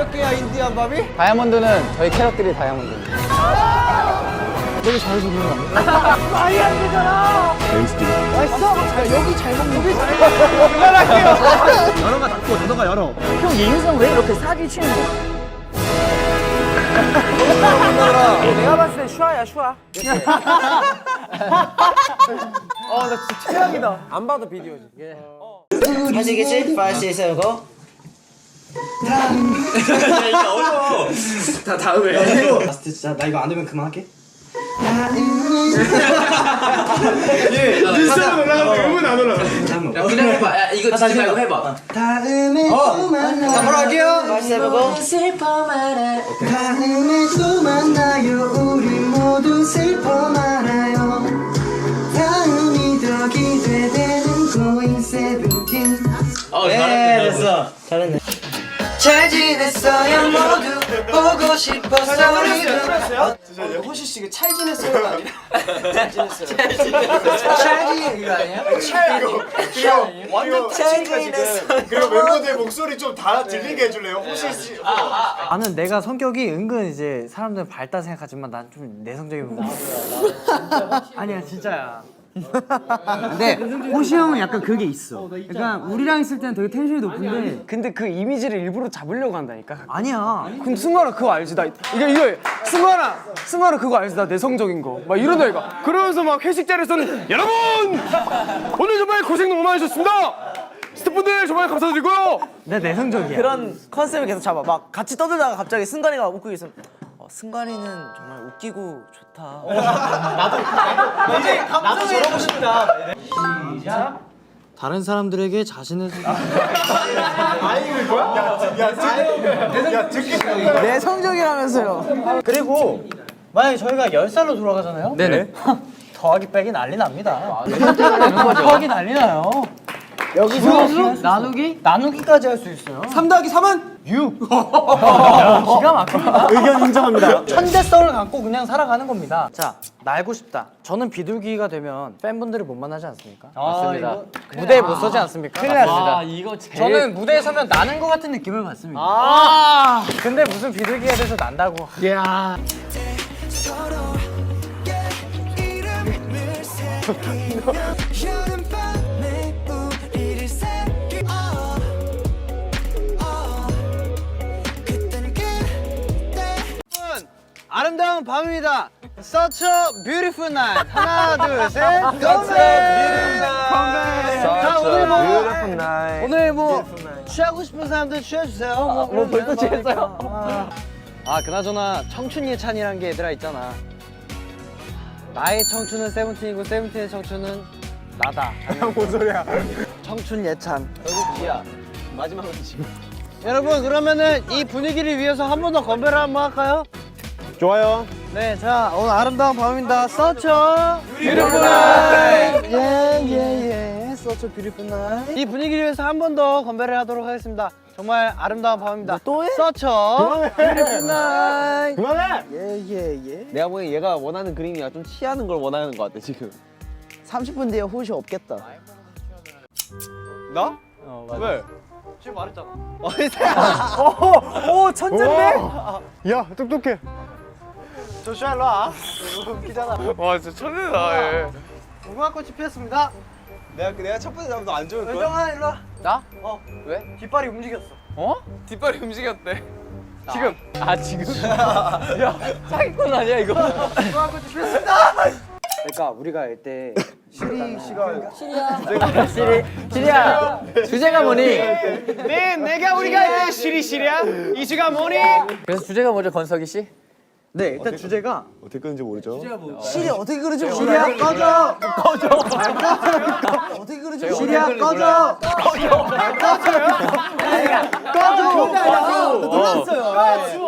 몇 개야 인디안 밥이? 다이아몬드는 저희 캐럿들이 다이아몬드. 열어가 닫고 닫아가 열어. 형 예인성 왜 이렇게 사기 치는 거야? 내가 봤을 때 슈아야 슈아. 아나 진짜 최악이다. 안 봐도 비디오지. 하시 겠지? 5, 6, 7, go 다 다음에. 라스트 진짜 나 이거 안 되면 그만할게 뉴스로 올라가고 음은 안 올라가. 잠깐만 그냥 해봐. 야, 이거 진짜 말고 해봐. 다음에 또 만나요 바로 할게요. 5, 6, 7, go 다음에 또 만나요 우리 모두 슬퍼 말아요 다음이 더 기대되는 going seventeen 어, 네 잘했네. 잘했네 잘 지냈어요 모두. 보고 싶었어 우리도. 호시 씨가 잘 지냈어요가 아니라 잘 지냈어요. 잘 지냈어요. 이거 아니야? 완전 잘 지냈어 그리고 멤버들 목소리 좀 다 들리게 해줄래요? 호시 씨. 나는 내가 성격이 은근 이제 사람들 밝다 생각하지만 난 좀 내성적인 부분 아니야 진짜야 근데 호시 형은 약간 그게 있어 약간 우리랑 있을 때는 되게 텐션이 높은데 근데 그 이미지를 일부러 잡으려고 한다니까. 아니야 그럼 승관아 그거 알지? 나 이거 이거 승관아 승관아 그거 알지? 나 내성적인 거. 막 이런 애가. 그러면서 막 회식 자리에서는 여러분 오늘 정말 고생 너무 많으셨습니다. 스태프분들 정말 감사드리고요. 내 내성적이야 그런 컨셉을 계속 잡아. 막 같이 떠들다가 갑자기 승관이가 웃고 있으면 어, 승관이는 정말 웃기고 좋다. 다른 사람들에게 자신의 소- 내성적이라면서요. 그리고 만약에 저희가 10살로 돌아가잖아요? 네네. 더하기 빼기 난리 납니다. 더하기 난리 나요. 여기서 나누기? 나누기까지 할 수 있어요. 3 더하기 3은 6 기가 막힙니다. 의견 인정합니다. 천재성을 갖고 그냥 살아가는 겁니다. 자 날고 싶다. 저는 비둘기가 되면 팬분들을 못 만나지 않습니까? 맞습니다. 무대에 못 서지 않습니까? 큰일 아, 이거 제일 저는 무대에 서면 나는 것 같은 느낌을 받습니다. 아. 근데 무슨 비둘기가 돼서 난다고 아름다운 밤입니다. Such a beautiful night. 하나, 둘, 셋. Such 자, 오늘 뭐 오늘 뭐 취하고 싶은 사람들 취해주세요. 뭐, 뭐 벌써 취했어요? 아, 그나저나 청춘 예찬이란 게 얘들아 있잖아. 나의 청춘은 세븐틴이고 세븐틴의 청춘은 나다. 뭔 소리야? 청춘 예찬. 마지막으로 지금. 여러분 그러면은 이 분위기를 위해서 한 번 더 건배를 한번 할까요? 좋아요. 네, 자 오늘 아름다운 밤입니다. 서처 뷰티풀. 예예예. 서처 뷰티풀 나잇. 이 분위기를 위해서 한 번 더 건배를 하도록 하겠습니다. 정말 아름다운 밤입니다. 또 해? 서처 뷰티풀 나잇. 그만해. 예예예. 내가 보기엔 얘가 원하는 그림이야. 좀 취하는 걸 원하는 것 같아 지금. 30분 뒤에 호시 없겠다. 나? 어 맞아. 왜? 지금 말했잖아. 오 천재인데? 야 똑똑해. 조슈아 일로 와. 웃기잖아. 와 진짜 천재다. 얘. 무궁화꽃이 피었습니다. 내가 내가 첫 번째 잡도 안 좋을 거야. 은정아 일로 와. 나? 어. 왜? 뒷발이 움직였어. 어? 뒷발이 움직였대. 지금. 아 지금? 야 사기꾼 아니야 이거? 무궁화꽃이 피었습니다. 그러니까 우리가 이때 시리 씨가 시리 시리야 주제가 뭐니? 네 내가 우리가 이제 시리 시리야. 이주가 뭐니? 그래서 주제가 뭐죠 건석이 씨? 네 일단 주제가 어떻게 끄는지 모르죠. 시리 어떻게 그러지? 모르겠어. 시리야 꺼져! 꺼져! 어떻게 그러지? 시리야 꺼져! 꺼주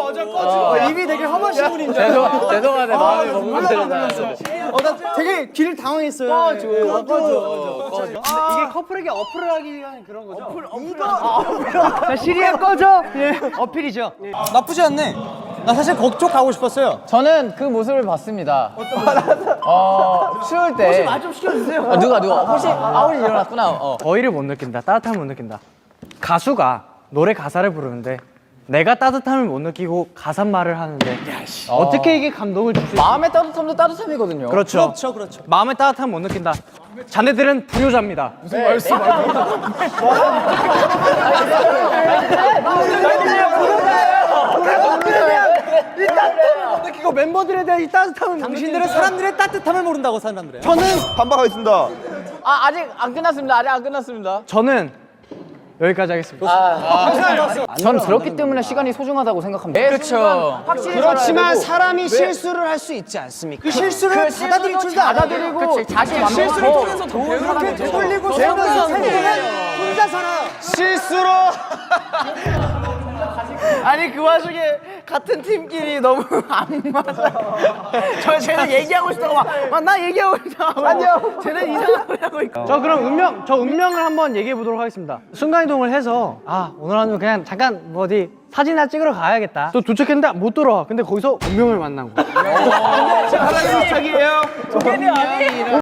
어제 꺼주. 입이 되게 험한 신분인 줄 죄송 죄송하네. 마음이 너무 흔들린다. 어, 되게 귀를 당황했어요. 꺼져 꺼져 꺼져. 이게 커플에게 어플을 하기 위한 그런 거죠? 어플 어플. 자 시리야 꺼져! 예. 어필이죠. 나쁘지 않네 나 사실 거쪽 가고 싶었어요 저는 그 모습을 봤습니다. 어 추울 때. 말좀 시켜주세요 어, 누가 누가 혹시 아우리 일어났구나. 어. 더위를 못 느낀다 따뜻함을 못 느낀다 가수가 노래 가사를 부르는데 내가 따뜻함을 못 느끼고 가사 말을 하는데 어떻게 이게 감동을 줄 수 있어? 마음의 따뜻함도 따뜻함이거든요. 그렇죠. 그렇죠, 그렇죠. 마음의 따뜻함 못 느낀다. 자네들은 불효자입니다. 무슨 말씀? 느끼고 멤버들에 대한 이 따뜻함을 당신들은 사람들의 따뜻함을 모른다고 사람들의. 저는 반박하겠습니다. 아 아직 안 끝났습니다. 아직 안 끝났습니다. 저는 여기까지 하겠습니다. 전 들었기 때문에 시간이 소중하다고 생각합니다. 그렇죠. 그렇지만 사람이 실수를 할 수 있지 않습니까? 그 실수를 받아들일 줄도 알아들이고 그렇지. 자신 실수를 완벽하고 통해서 더 이렇게 되돌리고 세우면서 혼자 살아. 실수로. 아니 그 와중에 같은 팀끼리 너무 안 맞아요. 저 쟤는 얘기하고 싶다고 막나 얘기하고 있다고. 아니요. 쟤는 이상한 소리 하고 있고. 저 그럼 운명, 저 운명을 한번 얘기해 보도록 하겠습니다. 순간 이동을 해서 아 오늘 하루 그냥 잠깐 뭐 어디 사진이나 찍으러 가야겠다. 또 도착했는데 못 돌아와. 근데 거기서 운명을 만난 거야.